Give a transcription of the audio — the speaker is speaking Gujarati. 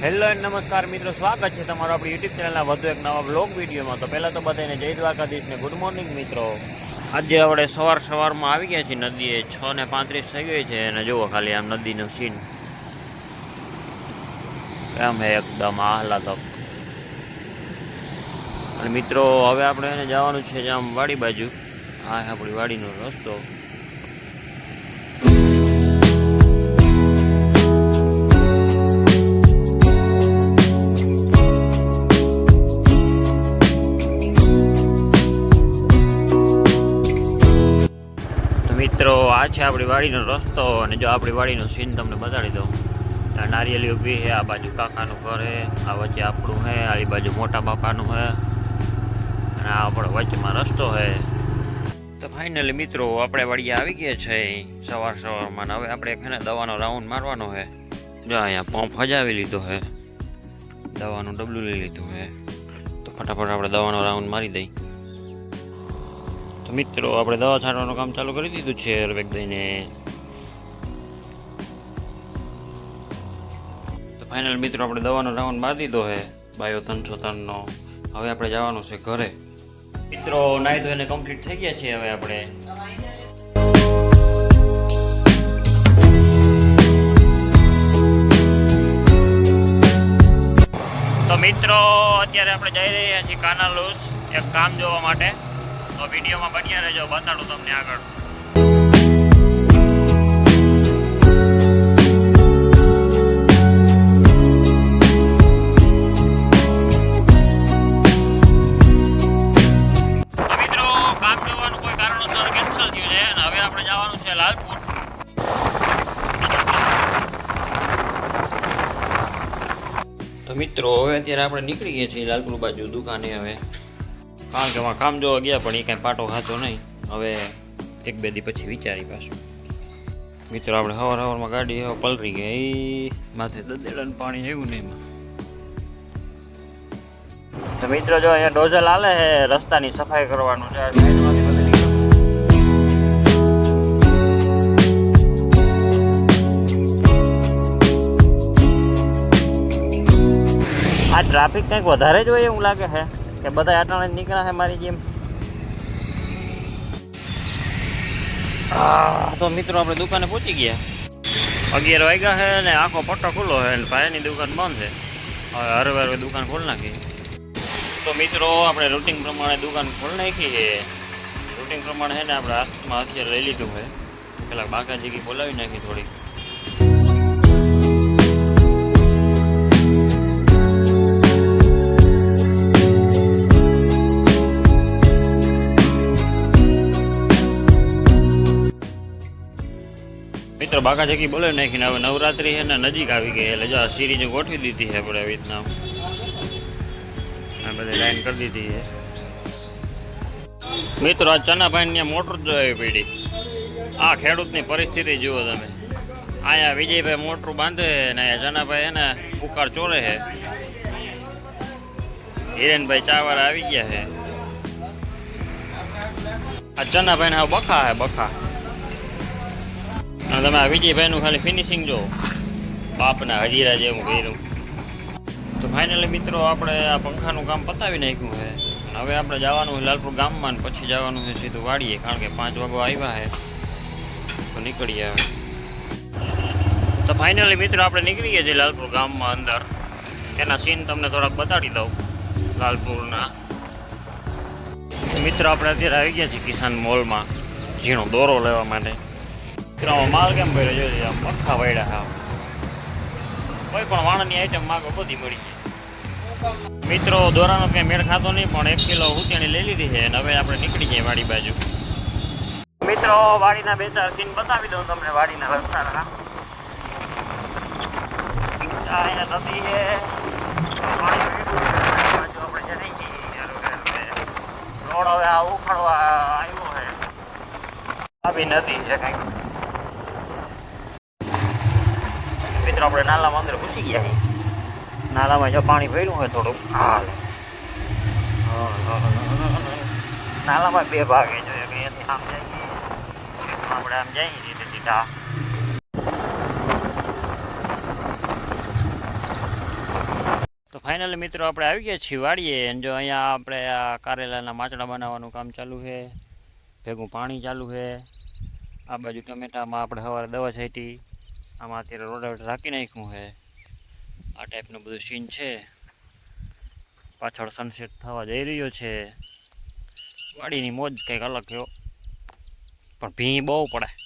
હેલો એન્ડ નમસ્કાર મિત્રો, સ્વાગત છે તમારો આપણી યુટ્યુબ ચેનલના વધુ એક નવા બ્લોગ વિડીયોમાં તો પહેલાં તો બધાને જય દ્વારકાધીશ ને ગુડ મોર્નિંગ મિત્રો. આજે આપણે સવાર સવારમાં આવી ગયા છીએ નદીએ, છ ને પાંત્રીસ થઈ ગઈ છે અને જુઓ ખાલી આમ નદીનું સીન એમ હે એકદમ આહલાદક. અને મિત્રો, હવે આપણે એને જવાનું છે આમ વાડી બાજુ. આ આપણી વાડીનો રસ્તો. આપણી વાડીનો રસ્તો અને જો આપણી વાડીનો સીન તમને બતાડી દઉં. આ નારિયેલી ઊભી છે, આ બાજુ કાકાનું ઘર છે, આ વચ્ચે આપણું છે, આ બાજુ મોટા બાપાનું છે. અને આ આપણો વચ્ચેમાં રસ્તો છે. તો ફાઇનલી મિત્રો, આપણે વાડીએ આવી ગયા છે સવાર સવારમાં. હવે આપણે છે ને દવાનો રાઉન્ડ મારવાનો છે. જો અહીંયા પંપ હજાવી લીધો છે. દવાનું ડબલું લઈ લીધું છે. તો ફટાફટ આપણે દવાનો રાઉન્ડ મારી દઈ તો મિત્રો, આપણે દવા છાંટવાનું કામ ચાલુ કરી દીધું છે અરવેક દઈને. તો ફાઇનલ મિત્રો, આપણે દવાનો રાઉન્ડ મારી દીધો છે, બાયો ત્રણસો ત્રણનો હવે આપણે જવાનું છે ઘરે. મિત્રો નાહી ધોઈને કમ્પ્લીટ થઈ ગયા છીએ હવે આપણે. મિત્રો, અત્યારે આપણે જઈ રહ્યા છીએ કાનાલુસ, એક કામ જોવા માટે. તો વિડીયોમાં બન્યા રહેજો, બતાડું તમને આગળ. મિત્રો, હવે અત્યારે આપણે નીકળી ગયા છીએ લાલપુર બાજુ દુકાને હવે. કારણ કે એમાં કામ જોવા ગયા, પણ એ કાંઈ પાટો ખાતો નહીં. હવે એક બે દી પછી વિચારી પાછું. મિત્રો, આપણે સવાર હવારમાં ગાડી હવે પલરી ગઈ. માથે દદેડાનું પાણી આવ્યું ને એમાં. તો મિત્રો, જો અહીંયા ડોઝલ હાલે છે, રસ્તાની સફાઈ કરવાનું છે. આ ટ્રાફિક કંઈક વધારે જ હોય એવું લાગે છે. કે બધા અટાણે નીકળ્યા છે મારી જેમ. તો મિત્રો આપણે દુકાને પહોંચી ગયા. અગિયાર વાગ્યા છે ને આખો પટ્ટો ખુલ્લો છે અને ભાઈની દુકાન બંધ છે. હવે હરવે હરવે દુકાન ખોલી નાખી. તો મિત્રો, આપણે રૂટિન પ્રમાણે દુકાન ખોલ નાખી છે. રૂટિન પ્રમાણે છે ને આપણે હાથમાં અત્યારે લઈ લીધું છે. પેલા બાકા જગ્યાએ બોલાવી નાખી થોડીક. બાકા જકી બોલે નાખીને હવે નવરાત્રી છે ને નજીક આવી ગઈ એટલે જો આ સિરીઝ ગોઠવી દીધી છે આપણે આવી રીતના. બધી લાઈન કરી દીધી છે. મિત્રો, આ ચનાભાઈ ત્યાં મોટર જોઈ પડી. આ ખેડૂતની પરિસ્થિતિ જુઓ તમે. અહીંયા વિજયભાઈ મોટર બાંધે ને અહીંયા ચનાભાઈ એને પુકાર ચોરે છે. હિરેનભાઈ ચાવર આવી ગયા છે. આ ચનાભાઈ ને બખા છે, બખા. અને તમે આ વિજયભાઈનું ખાલી ફિનિશિંગ જો બાપના હજીરા જેવું કર્યું. તો ફાઇનલી મિત્રો આપણે આ પંખાનું કામ પતાવી નાખ્યું છે. અને હવે આપણે જવાનું છે લાલપુર ગામમાં ને પછી જવાનું છે સીધું વાડીએ, કારણ કે પાંચ વાગો આવ્યા છે. તો નીકળીએ હવે. તો ફાઇનલી મિત્રો આપણે નીકળી ગયા છીએ લાલપુર ગામમાં અંદર. એના સીન તમને થોડાક બતાડી દઉં, લાલપુરના. મિત્રો આપણે અત્યારે આવી ગયા છીએ કિસાન મોલમાં, ઝીણો દોરો લેવા માટે. આમાં માલ કેમ ભર્યો જોઈએ આમ પખા વૈડા હા કોઈ પણ વાણની આઈટમ માગો બધી મળી જાય મિત્રો દોરાનો કંઈ મેળ ખાતો નહીં પણ એક કિલો ઉતેણી લઈ લીધી છે અને હવે આપણે નીકળી જઈએ વાડી બાજુ મિત્રો વાડીના બે ચાર સીન બતાવી દઉં તમને વાડીના રસ્તાના અહીંયા નદી છે. રોડ આ ઉખાડવા આવ્યો છે આ બી નદી છે મિત્રો આપણે નાલામાં અંદર ઘૂસી ગયા છીએ. નાલામાં જો પાણી ભર્યું હોય થોડુંક. હાલ. નાલામાં બે ભાગે છે એક અહીંયાથી આમ જઈએ આપણે આમ જઈએ રીતે સીધા ફાઇનલી મિત્રો આપણે આવી ગયા છીએ વાડીએ. અને જો અહીંયા આપણે આ કારેલાના માચડા બનાવવાનું કામ ચાલુ છે. ભેગું પાણી ચાલુ છે. આ બાજુ ટમેટામાં આપણે સવારે દવા છાંટી. આમાં અત્યારે રોડાવેટર રાખી નાખ્યું છે. આ ટાઈપનું બધું સીન છે. પાછળ સનસેટ થવા જઈ રહ્યો છે. વાડીની મોજ કંઈક અલગ થયો પણ ભીં બહુ પડે